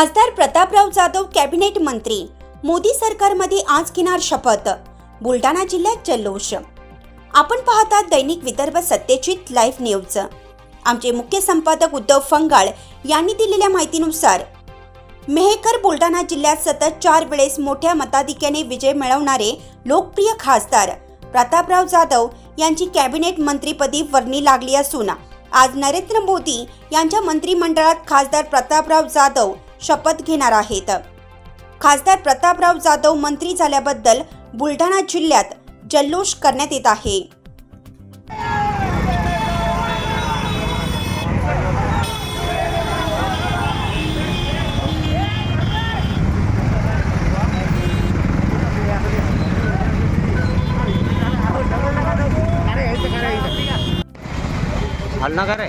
खासदार प्रतापराव जाधव कॅबिनेट मंत्री. मोदी सरकारमध्ये आज घेणार शपथ. बुलढाणा जिल्ह्यात जल्लोष. आपण पाहतात दैनिक विदर्भ सत्यजित लाईव्ह न्यूज. आमचे मुख्य संपादक उद्धव फंगाळ यांनी दिलेल्या माहितीनुसार मेहकर बुलढाणा जिल्ह्यात सतत चार वेळेस मोठ्या मताधिक्याने विजय मिळवणारे लोकप्रिय खासदार प्रतापराव जाधव यांची कॅबिनेट मंत्रीपदी वर्णी लागली असून आज नरेंद्र मोदी यांच्या मंत्रिमंडळात खासदार प्रतापराव जाधव शपथ घेणार आहेत. खासदार प्रतापराव जाधव मंत्री झाल्याबद्दल बुलढाणा जिल्ह्यात जल्लोष करण्यात येत आहे. हल करे